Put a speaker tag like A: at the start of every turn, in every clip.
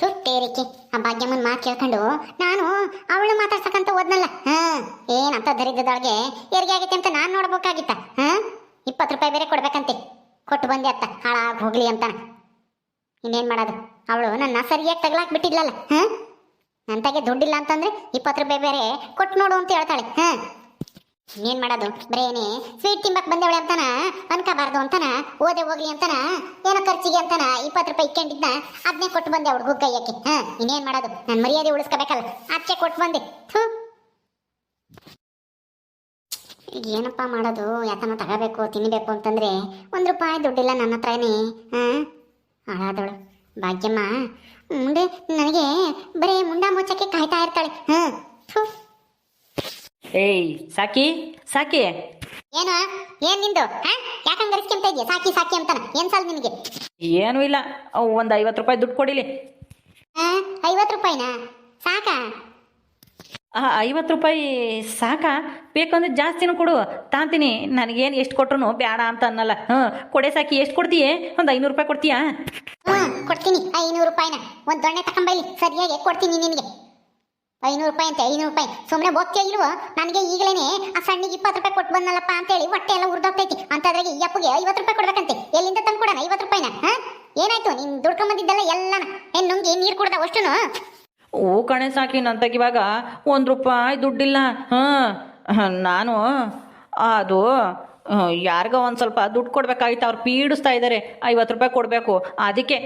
A: ತುಟ್ಟೇರಿಕೆ ಆ ಭಾಗ್ಯಮ್ಮನ ಮಾತು ಕೇಳ್ಕೊಂಡು, ನಾನು ಅವಳು ಮಾತಾಡ್ಸಕ್ಕಂತ ಓದ್ನಲ್ಲ ಹಾಂ, ಏನಂತ ದರಿದ್ರದೊಳಗೆ ಹೆರಿಗೆ ಆಗೈತೆ ಅಂತ ನಾನು ನೋಡ್ಬೇಕಾಗಿತ್ತ, ಹಾ? ಇಪ್ಪತ್ತು ರೂಪಾಯಿ ಬೇರೆ ಕೊಡ್ಬೇಕಂತೆ. ಕೊಟ್ಟು ಬಂದೆ ಅತ್ತ, ಹಾಳಾಗಿ ಹೋಗ್ಲಿ ಅಂತ ಇನ್ನೇನು ಮಾಡೋದು? ಅವಳು ನನ್ನ ಸರಿಯಾಗಿ ತಗ್ಲಾಕ್ ಬಿಟ್ಟಿದ್ಲಲ್ಲ, ಹಾಂ? ನಂತಾಗೆ ದುಡ್ಡಿಲ್ಲ ಅಂತಂದ್ರೆ ಇಪ್ಪತ್ತು ರೂಪಾಯಿ ಬೇರೆ ಕೊಟ್ಟು ನೋಡು ಅಂತ ಹೇಳ್ತಾಳೆ, ಹಾ? ಇನ್ನೇನ್ ಮಾಡೋದು? ಬರೇನೆ ಸ್ವೀಟ್ ತಿಂಬಕ್ ಬಂದವಳೆ ಅಂತಾನ? ಅನ್ಕೋಬಾರ್ದು ಅಂತಾನ? ಓದೆ ಹೋಗ್ಲಿ ಅಂತಾನ? ಏನೋ ಖರ್ಚಿಗೆ ಅಂತಾನ? ಇಪ್ಪತ್ತು ರೂಪಾಯಿ ಇಕ್ಕೊಂಡಿದ್ದ ಅದನ್ನೇ ಕೊಟ್ಟು ಬಂದೆ ಅವ್ಳು ಗುಗ್ಗಯ್ಯಕ್ಕೆ ಹಾ, ಇನ್ನೇನ್ ಮಾಡೋದು? ನಾನು ಮರ್ಯಾದೆ ಉಳಿಸ್ಕೋಬೇಕಲ್ಲ. ಅದಕ್ಕೆ ಕೊಟ್ಟು ಬಂದೆ. ಥು. ಏನಪ್ಪ ಮಾಡೋದು? ಯಾತನ ತಗೋಬೇಕು ತಿನ್ನಬೇಕು ಅಂತಂದ್ರೆ ಒಂದು ರೂಪಾಯಿ ದುಡ್ಡಿಲ್ಲ ನನ್ನ ಹತ್ರನೇ. ಹಾ? ಹಾಳಾದವಳು. ಭಾಗ್ಯಮ್ಮ. ಮುಂದೆ ನನಗೆ ಬರೀ ಮುಂಡಾ ಮುಚ್ಚಕ್ಕೆ ಕಾಯ್ತಾ ಇರ್ತಾಳೆ. ಹ್ಞೂ.
B: ಏಯ್ ಸಾಕಿ? ಸಾಕಿ.
A: ಏನು? ಏನ್ ನಿಂದು? ಯಾಕಂಗ್ ಇದೆಯಾ? ಸಾಕಿ ಸಾಕಿ ಅಂತಾನ. ಏನ್ ಸಾಲ್ ನಿನಗೆ?
B: ಏನೂ ಇಲ್ಲ. ಒಂದು ಐವತ್ತು ರೂಪಾಯಿ ದುಡ್ಡು ಕೊಡಿಲಿ.
A: ಐವತ್ ಐವತ್ತು ರೂಪಾಯಿನಾ? ಸಾಕಾ?
B: ಆ ಐವತ್ತು ರೂಪಾಯಿ ಸಾಕಾ? ಬೇಕಂದ್ರೆ ಜಾಸ್ತಿನೂ ಕೊಡು. ತಾಂತೀನಿ. ನನಗೇನು ಎಷ್ಟು ಕೊಟ್ರು ಬೇಡ ಅಂತ ಅನ್ನಲ್ಲ. ಹ್ಞೂ ಕೊಡೆ ಸಾಕಿ. ಎಷ್ಟು ಕೊಡ್ತೀಯ? ಒಂದು ಐನೂರು ರೂಪಾಯಿ ಕೊಡ್ತೀಯಾ?
A: ಹ್ಮ್ ಕೊಡ್ತೀನಿ. ಐನೂರು ರೂಪಾಯಿನ? ಒಂದು ದೊಣ್ಣೆ ತಕೊಂಬೈಲಿ ಸರಿಯಾಗಿ ಕೊಡ್ತೀನಿ ನಿನಗೆ. ಐನೂರು ರೂಪಾಯಿ ಅಂತೆ, ಐನೂರು ರೂಪಾಯಿ. ಸುಮ್ಮನೆ ಬೋಗ್ತೇ ಇಲ್ವ ನನಗೆ ಈಗಲೇ ಆ ಸಣ್ಣಿಗೆ ಇಪ್ಪತ್ತು ರೂಪಾಯಿ ಕೊಟ್ಟು ಬಂದಲ್ಲಪ್ಪ ಅಂತೇಳಿ ಹೊಟ್ಟೆ ಎಲ್ಲ ಉರ್ದೋಗ್ತೈತಿ. ಅಂತದ್ರಾಗೆ ಈ ಅಪ್ಪಗೆ ಐವತ್ತು ರೂಪಾಯಿ ಕೊಡ್ಬೇಕಂತೆ. ಎಲ್ಲಿಂದ ತಂದು ಕೊಡೋಣ ಐವತ್ತು ರೂಪಾಯಿನ, ಹಾಂ? ಏನಾಯ್ತು, ನೀನು ದುಡ್ಕೊಂಬಂದಿದ್ದಲ್ಲ ಎಲ್ಲನ? ಏನ್ ನುಂಗಿ ನೀರು ಕುಡ್ದ ಅಷ್ಟುನು?
B: ಓ ಕಣೆ ಸಾಕಿ ನಂತಾಗ ಇವಾಗ ಒಂದು ರೂಪಾಯಿ ದುಡ್ಡಿಲ್ಲ, ಹಾಂ? ನಾನು ಅದು ಯಾರಿಗೋ ಒಂದು ಸ್ವಲ್ಪ ದುಡ್ಡು ಕೊಡ್ಬೇಕಾಗಿತ್ತು, ಅವ್ರು ಪೀಡಿಸ್ತಾ ಇದ್ದಾರೆ ಐವತ್ತು ರೂಪಾಯಿ ಕೊಡಬೇಕು. ಅದಕ್ಕೆ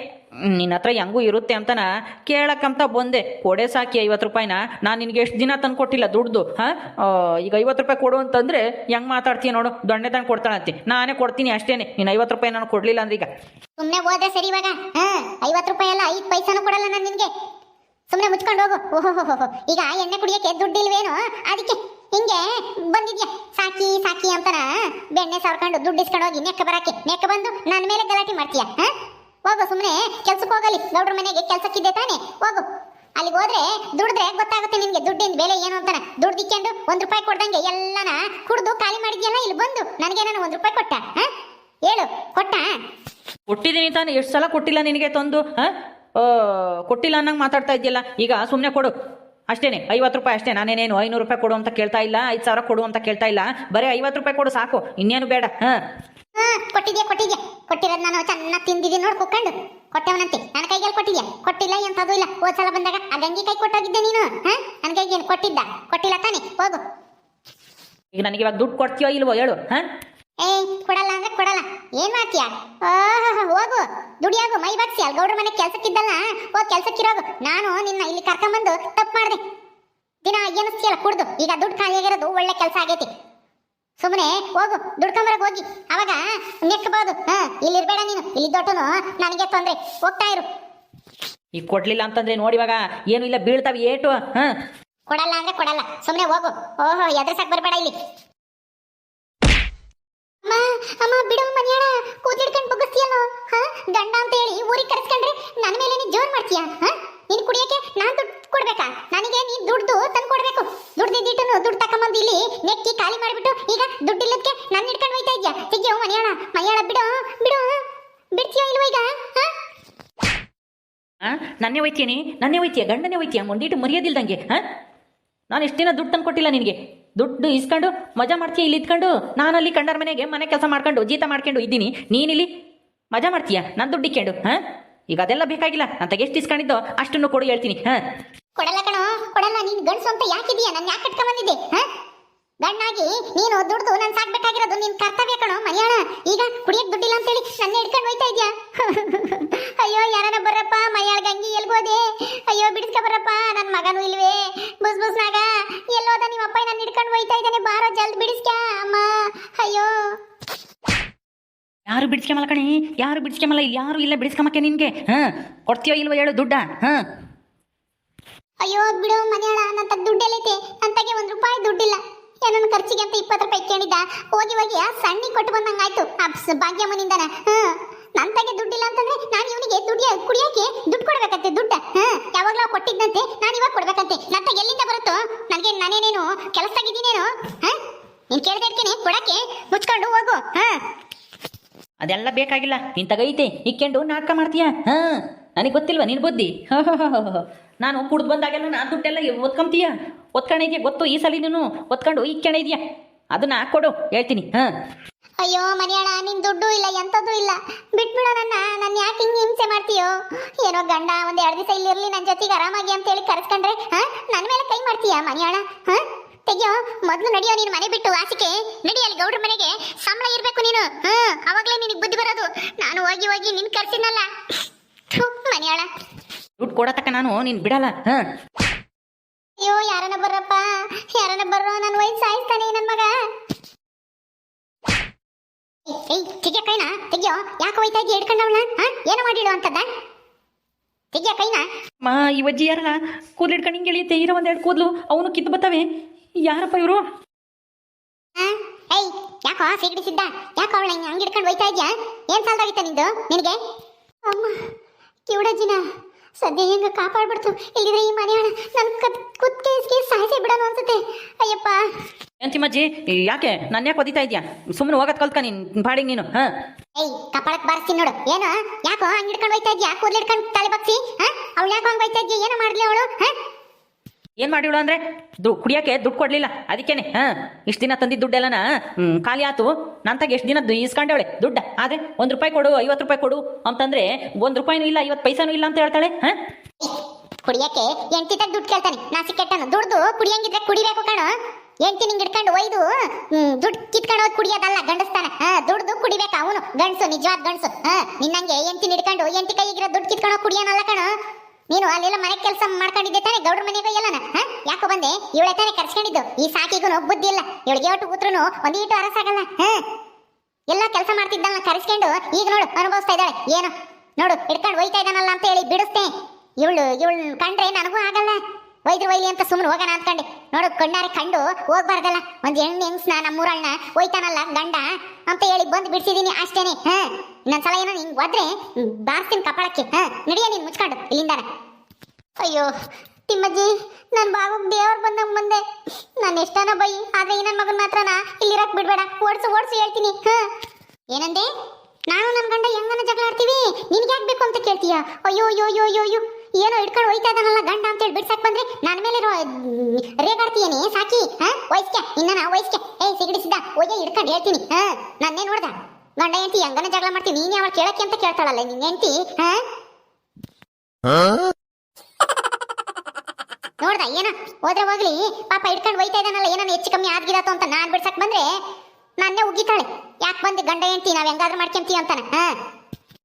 B: ನಿನ್ನ ಹತ್ರ ಹೆಂಗೂ ಇರುತ್ತೆ ಅಂತನ ಕೇಳಕ್ಕಂತ ಬಂದೆ. ಕೊಡೆ ಸಾಕಿ ಐವತ್ತು ರೂಪಾಯಿನ. ನಾನು ನಿನಗೆ ಎಷ್ಟು ದಿನ ತಂದು ಕೊಟ್ಟಿಲ್ಲ ದುಡ್ದು, ಹಾಂ? ಈಗ ಐವತ್ತು ರೂಪಾಯಿ ಕೊಡು ಅಂತಂದರೆ ಹೆಂಗೆ ಮಾತಾಡ್ತೀಯ ನೋಡು, ದೊಣ್ಣೆ ತಂದು ಕೊಡ್ತಾಳಂತೆ. ನಾನೇ ಕೊಡ್ತೀನಿ ಅಷ್ಟೇ ನೀನು ಐವತ್ತು ರೂಪಾಯಿ ನಾನು ಕೊಡಲಿಲ್ಲ ಅಂದ್ರೆ ಈಗ.
A: ಸುಮ್ಮನೆ ಹೋದ್ರೆ ಸರಿ ಇವಾಗ. ಐವತ್ತು ರೂಪಾಯಿ ಅಲ್ಲ, ಐದು ಪೈಸಾನು ಕೊಡಲ್ಲ ನಾನು ನಿನ್ಗೆ. ಸುಮ್ಮನೆ ಮುಚ್ಕೊಂಡು ಹೋಗು. ಈಗ ಎಣ್ಣೆ ಕುಡಿಯಕ್ಕೆ ದುಡ್ಡಿಲ್ವೇನೋ? ಅದಕ್ಕೆ ಹಿಂಗೆ ಬಂದಿದ್ಯಾ? ಸಾಕಿ ಸಾಕಿ ಅಂತಾನ. ಬೆಣ್ಣೆ ಸಾರ್ಕೊಂಡು ದುಡ್ಡು ಇಸ್ಕೊಂಡು ಹೋಗಿ ನೆಕ್ಕ ಬರಕ್ಕೆ. ನೆಕ್ಕ ಬಂದು ನನ್ನ ಮೇಲೆ ಗಲಾಟೆ ಮಾಡ್ತೀಯಾ? ಹಾ? ಹೋಗು ಸುಮ್ಮನೆ ಕೆಲ್ಸಕ್ಕೆ ಹೋಗಲಿ ಗೌಡ್ರ ಮನೆಗೆ ಕೆಲ್ಸಕ್ಕಿದ್ದೆ ತಾನೆ. ಹೋಗು. ಅಲ್ಲಿಗೆ ಹೋದ್ರೆ ದುಡಿದ್ರೆ ಗೊತ್ತಾಗುತ್ತೆ ನಿನ್ಗೆ ದುಡ್ಡಿನ ಬೆಲೆ ಏನು ಅಂತಾನೆ. ದುಡ್ಡು ಇಕ್ಕೊಂಡು ಒಂದ್ ರೂಪಾಯಿ ಕೊಡ್ದಂಗೆ ಎಲ್ಲಾನ ಕುಡ್ದು ಖಾಲಿ ಮಾಡಿದ್ಯಲ್ಲ, ಇಲ್ಲಿ ಬಂದು ನನಗೆ ನಾನು ಒಂದ್ ರೂಪಾಯಿ ಕೊಟ್ಟ? ಹೇಳು. ಕೊಟ್ಟ?
B: ಕೊಟ್ಟಿದ್ದೀನಿ ತಾನೆ. ಎಷ್ಟು ಸಲ ಕೊಟ್ಟಿಲ್ಲ ನಿನಗೆ ತಂದು? ಕೊಟ್ಟಿಲ್ಲ ಅನ್ನಂಗೆ ಮಾತಾಡ್ತಾ ಇದೆಯಲ್ಲ ಈಗ ಸುಮ್ಮನೆ ಕೊಡು. ಅಷ್ಟೇನೆ. ಐವತ್ತು ರೂಪಾಯಿ ಅಷ್ಟೇ. ನಾನೇನೇನು ಐನೂರು ರೂಪಾಯಿ ಕೊಡು ಅಂತ ಕೇಳ್ತಾ ಇಲ್ಲ? ಐದು ಸಾವಿರ ಕೊಡು ಅಂತ ಕೇಳ್ತಾ ಇಲ್ಲ? ಬರೀ ಐವತ್ತು ರೂಪಾಯಿ ಕೊಡು ಸಾಕು. ಇನ್ನೇನು ಬೇಡ. ಹಾಂ?
A: ಹಾ ಕೊಟ್ಟಿದ್ಯಾ ಕೊಟ್ಟಿದ್ಯಾ? ಕೊಟ್ಟಿರೋದು ನಾನು ಚೆನ್ನಾಗಿ ತಿಂದಿದ್ದೀನಿ ನೋಡಿ ಕುಕ್ಕಂಡು. ಕೊಟ್ಟವನಂತೆ. ನನ್ನ ಕೈಗೆಲ್ಲ ಕೊಟ್ಟಿದ್ಯಾ? ಕೊಟ್ಟಿಲ್ಲ ಎಂತದು ಇಲ್ಲ. ಹೋದ್ ಸಲ ಬಂದಾಗ ಆ ಗಂಗಿ ಕೈ ಕೊಟ್ಟೋಗಿದ್ದೆ ನೀನು. ಹಾ ನನ್ನ ಕೈಗೆ ಏನು ಕೊಟ್ಟಿದ್ದ? ಕೊಟ್ಟಿಲ್ಲ ತಾನೆ? ಹೋಗು.
B: ಈಗ ನನಗೆ ಇವಾಗ ದುಡ್ಡು ಕೊಡ್ತೀಯೋ ಇಲ್ವೋ ಹೇಳು ಹಾಂ?
A: ಏಯ್ ಕೊಡಲ್ಲ ಅಂದ್ರೆ ಕೊಡಲ್ಲ. ಏನ್ ಮಾಡ್ತೀಯ? ಓಹ್ ಹೋಗು. ದುಡಿಯಾಗು ಮೈ ಬಾಕ್ಸಿ ಅಲ್ಲಿ ಗೌಡ್ರ ಮನೆ ಕೆಲ್ಸಕ್ಕಿದ್ದಲ್ಲ? ಹೋಗ್ ಕೆಲ್ಸಕ್ಕಿರೋಗು ನಾನು ನಿನ್ನ ಇಲ್ಲಿ ಕರ್ಕೊಂಬಂದು ತಪ್ಪು ಮಾಡಿದೆ. ದಿನ ಏನಿಸ್ತೀಯಲ್ಲ ಕುಡ್ದು. ಈಗ ದುಡ್ಡು ಖಾಲಿಯಾಗಿರೋದು ಒಳ್ಳೆ ಕೆಲಸ ಆಗೈತಿ. ಸುಮ್ಮನೆ ಹೋಗು ದುಡ್ಕೊಂಬರಕ್ ಹೋಗಿ. ಅವಾಗ ನೆಕ್ಕಬಹುದು ಹಾ ಇಲ್ಲಿ ಇರ್ಬೇಡ ನೀನು. ಇಲ್ಲಿ ದೊಡ್ಡನು ನನಗೆ ತೊಂದ್ರೆ. ಹೋಗ್ತಾ ಇರು.
B: ಈಗ ಕೊಡ್ಲಿಲ್ಲ ಅಂತಂದ್ರೆ ನೋಡಿ ಇವಾಗ ಏನು ಇಲ್ಲ ಬೀಳ್ತಾವ ಏಟು ಹಾ?
A: ಕೊಡಲ್ಲ ಅಂದ್ರೆ ಕೊಡಲ್ಲ. ಸುಮ್ಮನೆ ಹೋಗು. ಓಹೋ ಎದ್ರಸಕ್ ಬರಬೇಡ ಇಲ್ಲಿ. ಅಮ್ಮ ಅಮ್ಮ ಬಿಡು ಮನ್ಯಾಳ ಕೂತಿಡ್ಕೊಂಡು ಬಗ್ಗಿಸ್ತೀಯಲ್ಲ? ಹಾ ಗಂಡ ಅಂತ ಹೇಳಿ ಊರಿಗೆ ಕರೆಸ್ಕೊಂಡ್ರೆ ನನ್ನ ಮೇಲೆ ನೀ ಜೋರ್ ಮಾಡ್ತೀಯಾ? ಹಾ? ನೀನ್ ಕುಡಿಯಕ್ಕೆ ನಾನ್ ದುಡ್ಡು ಕೊಡ್ಬೇಕಾ? ನನಗೆ ನೀ ದುಡ್ಡು ತಂದು ಕೊಡ್ಬೇಕು. ದುಡ್ಡಿದ್ದಿಟ್ಟು ದುಡ್ಡು ತಕೊಂಬಂದು ಇಲ್ಲಿ ನೆಕ್ಕಿ ಖಾಲಿ ಮಾಡಿಬಿಟ್ಟು ಈಗ ದುಡ್ಡಿಲ್ಲದಕ್ಕೆ ನನ್ನ ಹಿಡ್ಕೊಂಡು ಹೋಯ್ತಾ ಇದ್ಯಾ? ತೆಗಿಯೋ ಮನೆಯೋಣ ಮನೆಯೋಣ ಬಿಡು ಬಿಡು. ಬಿಡ್ತೀಯೋ ಇಲ್ವ ಈಗ? ಹಾ?
B: ನನ್ನೇ ಒಯ್ತೀನಿ ನನ್ನೇ ಒಯ್ತೀಯ ಗಂಡನೇ ಒಯ್ತೀಯ ಮುಂದಿಟ್ಟು ಮರ್ಯಾದಿಲ್ದಂಗೆ, ಹಾಂ? ನಾನು ಎಷ್ಟು ದಿನ ದುಡ್ಡು ತಂದು ಕೊಟ್ಟಿಲ್ಲ ನಿನಗೆ. ದುಡ್ಡು ಇಸ್ಕೊಂಡು ಮಜಾ ಮಾಡ್ತೀಯ ಇಲ್ಲಿ ಇದ್ಕೊಂಡು? ನಾನು ಅಲ್ಲಿ ಕಂಡರ ಮನೆಗೆ ಮನೆ ಕೆಲಸ ಮಾಡ್ಕೊಂಡು, ಜೀತ ಮಾಡ್ಕೊಂಡು ಇದ್ದೀನಿ. ನೀನಿಲ್ಲಿ ಮಜಾ ಮಾಡ್ತೀಯ? ನಾನು ದುಡ್ಡು ಇಕ್ಕೊಂಡು, ಹಾಂ? ಈಗ ಅದೆಲ್ಲ ಬೇಕಾಗಿಲ್ಲ. ನಾನು ಎಷ್ಟು ಇಸ್ಕೊಂಡಿದ್ದೋ ಅಷ್ಟನ್ನು ಕೊಡು, ಹೇಳ್ತೀನಿ. ಹಾಂ?
A: ಕೊಡಲ್ಲ ಕಣೋ, ಕೊಡಲ್ಲ. ನೀನ್ ಗಂಡಸು ಅಂತ ಯಾಕಿದೀಯ ನಾನು ಯಾಕೆ ಕಟ್ಕೊಂಡ್ ಬಂದಿದ್ದೆ? ಹ? ಗಣ್ಣಾಗಿ ನೀನು ದುಡ್ದು ನಾನು ಸಾಕ್ಬೇಕಾಗಿರೋದು ನಿನ್ ಕರ್ತವ್ಯ ಕಣೋ ಮಯಣ ಈಗ ಕುಡಿಯಕ್ ದುಡ್ಡಿಲ್ಲ ಅಂತೇಳಿ ನನ್ನ ಹಿಡ್ಕೊಂಡು ಹೋಯ್ತಾ ಇದ್ಯಾ? ಅಯ್ಯೋ ಯಾರನ ಬರಪ್ಪ ಮನೆಯಾಳ ಗಂಗಿ ಎಲ್ಗೋದೆ ಅಯ್ಯೋ, ಬಿಡಿಸ್ಕ ಬರಪ್ಪ ನನ್ನ ಮಗನೂ ಇಲ್ವೇ? ಬುಸ್ ಬುಸ್ನಾಗ. ಎಲ್ಲೋದ ನಿಮ್ಮ ಅಪ್ಪ ನನ್ನ ಹಿಡ್ಕೊಂಡು ಹೋಯ್ತಾ ಇದ್ದಾನೆ. ಬಾರೋ, ಜಲ್ದ್ ಬಿಡಿಸ್ಕ, ಅಮ್ಮ. ಅಯ್ಯೋ.
B: ಯಾರು ಬಿಡಿಸ್ಕೊಂಬಲ್ಲ ಕಣಿ? ಯಾರು ಬಿಡಿಸ್ಕೊಂಬಲ್ಲ ಇಲ್ಲಿ ಯಾರು ಇಲ್ಲ ಬಿಡಿಸ್ಕೊಂಬಕ್ಕೆ ನಿನ್ಗೆ? ಹಾ? ಕೊಡ್ತೀಯೋ ಇಲ್ವೋ ಹೇಳು ದುಡ್ಡ. ಹಾ?
A: ಅಯ್ಯೋ ಬಿಡು ಮನೆಯಾಳ. ನನ್ನ ದುಡ್ಡೆಲ್ಲೈತೆ. ಅಂತಗೆ ಒಂದ್ ರೂಪಾಯಿ ದುಡ್ಡಿಲ್ಲ. ಏನನ್ನ ಖರ್ಚಿಗೆ ಅಂತ ಇಪ್ಪತ್ತು ರೂಪಾಯಿ ಕೇಳಿದ್ದ ಹೋಗಿ ಹೋಗಿ, ಆ ಸಣ್ಣಿ ಕೊಟ್ಟು ಬಂದಂಗಾಯ್ತು. ಆಯ್ತು ಸ್- ಭಾಗ್ಯಮ್ಮನಿಂದನ. ಹ್ಮ್ ನಂತಗೆ ತಗೆ ದುಡ್ಡಿಲ್ಲ ಅಂತಂದ್ರೆ ನಾನು ಇವನಿಗೆ ದುಡ್ಡಿಯ ಕುಡಿಯಕ್ಕೆ ದುಡ್ಡು ಕೊಡ್ಬೇಕಂತೆ, ದುಡ್ಡ. ಹಾ? ಯಾವಾಗ್ಲೂ ಕೊಟ್ಟಿದ್ದಂತೆ, ನಾನು ಇವಾಗ ಕೊಡ್ಬೇಕಂತೆ. ನನ್ನ ತಗೆ ಎಲ್ಲಿಂದ ಬರುತ್ತೋ? ನನಗೆ ನಾನೇನೇನು, ಕೆಲಸದಾಗಿದ್ದೀನೇನು? ಹ? ನೀನ್ ಕೇಳ್ತಾ ಇರ್ತೀನಿ, ಕೊಡಕ್ಕೆ. ಮುಚ್ಕೊಂಡು ಹೋಗು. ಹ?
B: ಅದೆಲ್ಲ ಬೇಕಾಗಿಲ್ಲ. ನೀನ್ ತಗೈತೆ, ಇಕ್ಕೊಂಡು ನಾಟಕ ಮಾಡ್ತೀಯಾ? ಹಾ? ನನಗೆ
A: ಗೊತ್ತಿಲ್ವಾ ನೀನ್ ನೀನು ನಾನು
B: ನಿನ್ ಬುದ್ಧಿ ನಾನು ಕುಡ್ದು ಬಂದಾಗೆಲ್ಲ ನಾನು ದುಡ್ಡೆಲ್ಲ ಒತ್ಕೊಂತೀಯ ಒತ್ಕೊಂಡಿದ್ಯಾ ಗೊತ್ತು, ಈ ಸಲ ನೀನು ಒತ್ಕೊಂಡು ಇಕ್ಕೊಂಡ ಇದೆಯಾ? ಅದನ್ನ ಕೊಡು, ಹೇಳ್ತೀನಿ. ಹಾಂ?
A: ಅಯ್ಯೋ ಮನೆಯಣ್ಣ ನಿನ್ ದುಡ್ಡು ಇಲ್ಲ ಎಂತದ್ದು ಇಲ್ಲ. ಬಿಟ್ಬಿಡೋ ನನ್ನ ನನ್ನ ಯಾಕೆ ಹಿಂಗ್ ಹಿಂಸೆ ಮಾಡ್ತೀಯೋ? ಏನೋ ಗಂಡ ಒಂದ್ ಎರಡು ದಿವಸ ಇಲ್ಲಿರ್ಲಿ ನನ್ನ ಜೊತೆಗೆ ಆರಾಮಾಗಿ ಅಂತ ಹೇಳಿ ಕರೆಸ್ಕೊಂಡ್ರೆ, ಹಾ? ನನ್ನ ಮೇಲೆ ಕೈ ಮಾಡ್ತೀಯಾ ಮನೆಯಣ್ಣ ಹಾ? ತೆಗಿಯೋ ಮೊದಲು ನಡೆಯೋ ನೀನು ಮನೆ ಬಿಟ್ಟು ಆಸಿಕೆ ನಡಿ ಅಲ್ಲಿ ಗೌಡ್ರ ಮನೆಗೆ. ಸಂಬಳ ಇರಬೇಕು ನೀನು. ಹಾ ಅವಾಗಲೇ ನಿನಗೆ ಬುದ್ಧಿ ಬರೋದು. ನಾನು ಹೋಗಿ ಹೋಗಿ ನಿನ್ ಕರ್ಸಿನಲ್ಲ ಮನೆಯಾಳ.
B: ದುಡ್ಡು ಕೊಡತಕ್ಕ ನಾನು ನೀನು ಬಿಡಲ್ಲ ಹಾ?
A: ಅಯ್ಯೋ ಯಾರನ ಬರ್ರಪ್ಪ? ಯಾರನ ಬರ್ರೋ? ನನ್ನ ವಯಸ್ಸು ಸಾಯಿಸ್ತಾನೆ ನನ್ನ ಮಗ. ಏಯ್ ತೆಗಿಯ ಕೈನ? ತೆಗಿಯೋ? ಯಾಕೆ ಹೋಯ್ತಾ ಇದ್ದೀಯ? ಹಿಡ್ಕೊಂಡವನ? ಹಾ? ಏನು ಮಾಡಿಡು ಅಂತದ ತೆಗಿಯ ಕೈನ?
B: ಮಾ ಈ ಅಜ್ಜಿ ಯಾರಲ್ಲ ಕೂದಲು ಹಿಡ್ಕೊಂಡು ಹಿಂಗೆ ಎಳಿಯುತ್ತೆ. ಇರೋ ಒಂದೆರಡು ಕೂದಲು ಅವನು ಕಿತ್ತು ಬರ್ತವೆ ಯಾರಪ್ಪ ಇವರು?
A: ಏಯ್ ಯಾಕೋ ಸಿಗಡಿಸಿದ್ದ ಯಾಕೋ ಅವಳ ಹಂಗೆ ಹಿಡ್ಕೊಂಡು ಹೋಯ್ತಾ ಇದ್ಯಾ? ಏನ್ ಸಾಲ್ದಾಗಿತ್ತ ನಿಂದು ನಿನಗೆ? ಅಮ್ಮ ಕಿವುಡಜ್ಜಿನ ಸದ್ಯ ಹೆಂಗ ಕಾಪಾಡ್ಬಿಡ್ತು? ಇಲ್ಲಿದ್ರೆ ಈ ಮನೆಯೊಳ ನನ್ ಕತ್ ಕುತ್ತಿಗೆ ಸಾಯಿಸಿ ಬಿಡೋಣ ಅನ್ಸುತ್ತೆ. ಅಯ್ಯಪ್ಪ.
B: ಎಂತಿಮಜ್ಜಿ ಯಾಕೆ? ನಾನು ಯಾಕೆ ಒದಿತಾ ಇದೆಯಾ? ಸುಮ್ಮನೆ ಹೋಗತ್ ಕಲ್ತ್ಕ ನೀನು ಬಾಡಿಗೆ ನೀನು ಹಾಂ?
A: ಏಯ್ ಕಪಾಳಕ್ ಬಾರಿಸ್ತೀನಿ ನೋಡು. ಏನು? ಯಾಕೋ ಹಂಗ್ ಹಿಡ್ಕೊಂಡು ಹೋಯ್ತಾ ಇದ್ಯಾ? ಕೂದಲು ಹಿಡ್ಕೊಂಡು ತಲೆ ಬಗ್ಸಿ ಆ ಅವಳು ಯಾಕೋ ಹಂಗ್ ಹೋಯ್ತಾ ಇದ್ಯಾ? ಏನೋ ಮಾಡ್ಲಿ ಅವಳು ಹಾ?
B: ಏನು ಮಾಡಿವಳು ಅಂದ್ರೆ ಕುಡಿಯಕ್ಕೆ ಕುಡಿಯೋಕ್ಕೆ ದುಡ್ಡು ಕೊಡಲಿಲ್ಲ. ಅದಕ್ಕೇನೆ, ಹಾಂ, ಇಷ್ಟು ದಿನ ತಂದಿದ್ದ ದುಡ್ಡೆಲ್ಲನ ಖಾಲಿ ಆತು. ನಂತಾಗ ಎಷ್ಟು ದಿನ ಇಸ್ಕೊಂಡವಳೆ ದುಡ್ಡ. ಆದ್ರೆ ಒಂದ್ ರೂಪಾಯಿ ಕೊಡು, ಐವತ್ತು ರೂಪಾಯಿ ಕೊಡು ಅಂತಂದ್ರೆ ಒಂದ್ ರೂಪಾಯಿನೂ ಇಲ್ಲ, ಐವತ್ತು ಪೈಸಾನೂ ಇಲ್ಲ ಅಂತ ಹೇಳ್ತಾಳೆ, ಹಾಂ?
A: ಕುಡಿಯಕ್ಕೆ ಎಂಟಿ ತಗ ದುಡ್ಡು ಕೇಳ್ತಾನೆ ನಾ ಸಿಕ್ಕೆಟ್ಟನು ದುಡ್ದು ಕುಡಿಯಂಗಿದ್ರೆ ಕುಡಿಬೇಕು ಕಣೋ. ಎಂಟಿ ನಿಂಗೆ ಇಟ್ಕೊಂಡು ಒಯ್ದು ದುಡ್ಡು ಕಿತ್ಕೊಂಡು ಹೋಗಿ ಕುಡಿಯೋದಲ್ಲ, ಗಂಡಸ್ತಾನೆ. ಹಾ, ದುಡ್ದು ಕುಡಿಬೇಕು ಅವನು? ಗಂಡಸು, ನಿಜವಾದ ಗಂಡಸು, ಹ, ನಿನ್ನಂಗೆ ಎಂಟಿ ಹಿಡ್ಕೊಂಡು, ಎಂಟಿ ಕೈಗಿರೋ ದುಡ್ಡು ಕಿತ್ಕೊಂಡು ಕುಡಿಯೋನಲ್ಲ ಕಣೋ. ನೀನು ಅಲ್ಲೆಲ್ಲ ಮನೆ ಕೆಲಸ ಮಾಡ್ಕೊಂಡಿದ್ದೆ ತಾನೆ, ಗೌಡ್ರ ಮನೆಗೆ ಎಲ್ಲನ ಯಾಕೋ ಬಂದೆ? ಇವಳೆ ತಾನೆ ಕರ್ಸ್ಕೊಂಡಿದ್ದು. ಈ ಸಾಕಿಗೂ ಬುದ್ಧಿ ಇಲ್ಲ. ಇವಳಿಗೆ ಒಟ್ಟು ಕೂತ್ರು ಒಂದು ಈಟು ಅರಸಾಗಲ್ಲ ಹ? ಎಲ್ಲ ಕೆಲಸ ಮಾಡ್ತಿದ್ದಲ್ಲ ಕರೆಸ್ಕೊಂಡು ಈಗ ನೋಡು ಅನುಭವಿಸ್ತಾ ಇದ್ದಾಳೆ. ಏನು? ನೋಡು, ಹಿಡ್ಕೊಂಡು ಒಯ್ತಾ ಇದ್ದಾನಲ್ಲ ಅಂತ ಹೇಳಿ ಬಿಡಿಸ್ತೆ ಇವಳು ಇವಳು ಕಂಡ್ರೆ ನನಗೂ ಆಗಲ್ಲ. ಒಯ್ದ್ರು ಒಯ್ಲಿ ಅಂತ ಸುಮ್ಮನೆ ಹೋಗೋಣ ಅಂದ್ಕೊಂಡೆ. ನೋಡು ಕಣ್ಣಾರೆ ಕಂಡು ಹೋಗ್ಬಾರ್ದಲ್ಲ. ಒಂದ್ ಹೆಣ್ಣು ಹೆಂಗ್ಸ್ನ ನಮ್ಮೂರಣ್ಣ ಒಯ್ತಾನಲ್ಲ ಗಂಡ ಅಂತ ಹೇಳಿ ಬಂದು ಬಿಡ್ಸಿದೀನಿ ಅಷ್ಟೇನೆ, ಹಾ? ಇನ್ನೊಂದ್ಸಲ ಏನೋ ಹಿಂಗೆ ಹೋದ್ರೆ ಬಾರ್ಸ್ತೀನಿ ಕಪಾಳಕ್ಕೆ, ಹಾ, ನಡಿಯ ನೀನು ಮುಚ್ಕೊಂಡು, ಇಲ್ಲಿಂದಾನ. ಅಯ್ಯೋ, ತಿಮ್ಮಜ್ಜಿ ನನ್ನ ಬಾಬುಗೆ ದೇವ್ರು ಬಂದಂಗ ಮುಂದೆ ನಾನು ಎಷ್ಟಾನ ಬೈ, ಆದ್ರೆ ಈ ಮಗನ ಮಗನ್ ಮಾತ್ರನ? ಇಲ್ಲಿರಕ್ ಬಿಡ್ಬೇಡ, ಓಡ್ಸು ಓಡ್ಸು ಹೇಳ್ತೀನಿ, ಹ. ಏನಂದೆ? ನಾನು ನನ್ನ ಗಂಡ ಹೆಂಗನ ಜಗಳ ಆಡ್ತೀವಿ? ನಿನಗೆ ಯಾಕೆ ಬೇಕು ಅಂತ ಕೇಳ್ತೀಯ? ಅಯ್ಯೋ ಅಯ್ಯೋ ಅಯ್ಯೋ ಅಯ್ಯೋ ಅಯ್ಯೋ. ಏನೋ ಇಟ್ಕೊಂಡು ಹೋಯ್ತಾ ಇದ್ದಾನಲ್ಲ ಗಂಡ ಅಂತ ಹೇಳಿ ಬಿಡ್ಸಕ್ ಬಂದ್ರೆ ನನ್ನ ಮೇಲೆ ರೇಗಾಡ್ತೀಯೇನೆ, ಸಾಕಿ, ಹ ವಯಸ್ಕೆ ಇನ್ನ ವಯಸ್ಕೆ ಏಯ್ ಸಿಗಡಿಸಿದ ಒಯ್ಯ ಹಿಡ್ಕೊಂಡು ಹೇಳ್ತೀನಿ, ಹ. ನನ್ನೇ ನೋಡ್ದ? ಗಂಡ ಹೆಂಡತಿ ಹೆಂಗನ ಜಗಳ ಮಾಡ್ತೀನಿ ನೀನೇ ಅವಳು ಕೇಳಕ್ಕೆ ಅಂತ ಕೇಳ್ತಾಳಲ್ಲ ನಿನ್ ಹೆಂಡತಿ ಹ? ನೋಡ್ದ ಏನ? ಹೋದ್ರೆ ಹೋಗ್ಲಿ. ಪಾಪ ಇಟ್ಕೊಂಡು ಹೋಯ್ತಾ ಇದ್ದಾನಲ್ಲ ಏನೋ ಹೆಚ್ಚು ಕಮ್ಮಿ ಆದ್ಗಿದಾತು ಅಂತ ನಾನ್ ಬಿಡ್ಸಕ್ ಬಂದ್ರೆ ನಾನೇ ಉಗಿತಾಳೆ ಯಾಕೆ ಬಂದು ಗಂಡ ಹೆಂಡತಿ ನಾವ್ ಹೆಂಗಾದ್ರೂ ಮಾಡ್ಕೊಂತೀವಿ ಅಂತಾನೆ ಹಾ?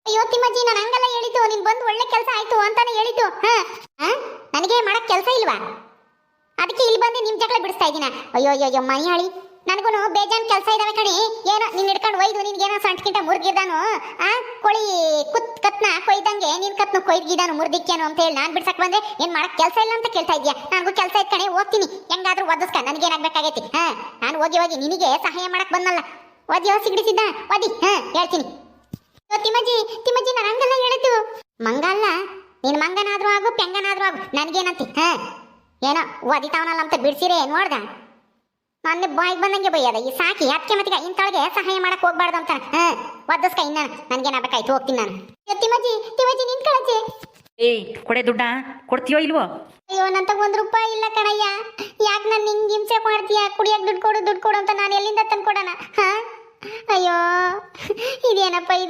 A: ಅಯ್ಯೋ ತಿಮ್ಮಜ್ಜಿ ನಾನು ಹಂಗಲ್ಲ ಹೇಳಿದ್ದು. ನೀನ್ ಬಂದು ಒಳ್ಳೆ ಕೆಲಸ ಆಯ್ತು ಅಂತಾನೆ ಹೇಳಿದ್ದು ಹಾ? ಹಾ? ನನಗೆ ಮಾಡಕ್ ಕೆಲಸ ಇಲ್ವಾ? ಅದಕ್ಕೆ ಇಲ್ಲಿ ಬಂದು ನಿಮ್ ಜಗಳ ಬಿಡಿಸ್ತಾ ಇದ್ದೀನ? ಅಯ್ಯೋ ಅಯ್ಯೋ ಅಯ್ಯೋ ಮನಿಯಾಳಿ ನನಗೂ ಬೇಜಾನ್ ಕೆಲಸ ಇದಾವೆ ಕಣಿ. ಏನೋ ನೀನ್ ಹಿಡ್ಕೊಂಡು ಒಯ್ದು ನಿನ್ಗೇನೋ ಸಂಟ್ಕಿಂತ ಮುರ್ಗಿದಾನು ಆ? ಕೊಳಿ ಕುತ್ ಕತ್ನ ಕೊಯ್ದಂಗೆ ನಿನ್ ಕತ್ನ ಕೊಯ್ದಿದಾನು ಮುರ್ದಿಕ್ಕೇನು ಅಂತ ಹೇಳಿ ನಾನ್ ಬಿಡ್ಸಕ್ ಬಂದ್ರೆ ಏನ್ ಮಾಡಕ್ ಕೆಲಸ ಇಲ್ಲ ಅಂತ ಕೇಳ್ತಾ ಇದ್ಯಾ ನನಗೂ ಕೆಲಸ ಇದ್ ಕಣೆ, ಹೋಗ್ತೀನಿ. ಹೆಂಗಾದ್ರೂ ಒದಸ್ಕ ನನಗೇನಾಗ್ಬೇಕಾಗೈತಿ? ಹಾ? ನಾನು ಹೋಗಿ ಹೋಗಿ ನಿನಗೆ ಸಹಾಯ ಮಾಡಕ್ ಬಂದಲ್ಲ. ಓದಿಯೋ ಸಿಗಡಿಸಿದ್ದ ಓದಿ ಹಾ, ಹೇಳ್ತೀನಿ. ತಿಮ್ಮಜ್ಜಿ ತಿಮ್ಮಜ್ಜಿ, ನಾನು ಹಂಗಲ್ಲ ಹೇಳಿದ್ದು. ಮಂಗ ಅಲ್ಲ ಮಂಗನಾದ್ರೂ ಆಗು, ಪೆಂಗನಾದ್ರೂ ಆಗು. ನನ್ಗೇನಂತಿ, ಹಾ? ಏನೋ ಓದಿತಾವನಲ್ಲ ಅಂತ ಬಿಡ್ಸಿರೇ, ನೋಡ್ದ? ನನ್ನ ಬಾಯಿಗೆ ಬಂದಂಗೆ ಬೈಯದ. ಈ ಸಾಕಿ ಅದಕ್ಕೆ ಮತ್ತೆ ಇಂಥವಳಿಗೆ ಸಹಾಯ ಮಾಡಕ್ ಹೋಗ್ಬಾರ್ದು ಅಂತ ಹಾ ಒದ್ದಸ್ಕ ಇನ್ನ ನನ್ಗೇನಾಗಬೇಕಾಯ್ತು ಹೋಗ್ತೀನಿ ನಾನು. ತಿಮ್ಮಜ್ಜಿ ತಿಮ್ಮಜ್ಜಿ ನಿನ್ ಕಳಜ್ಜಿ
B: ಏಯ್ ಕೊಡೆ ದುಡ್ಡ? ಕೊಡ್ತೀಯೋ ಇಲ್ವೋ?
A: ಅಯ್ಯೋ ನಂತ ಒಂದ್ ರೂಪಾಯಿ ಇಲ್ಲ ಕಣಯ್ಯ. ಯಾಕೆ ನಾನು ನಿಂಗೆ ಹಿಂಸೆ ಮಾಡ್ತೀಯ? ಕುಡಿಯಕ್ ದುಡ್ಡು ಕೊಡು ದುಡ್ಡು ಕೊಡು ಅಂತ ನಾನು ಎಲ್ಲಿಂದ ತಂದ್ಕೊಡೋಣ? ಹಾ? ಅಯ್ಯೋ ಇದೇನಪ್ಪ ಇದು?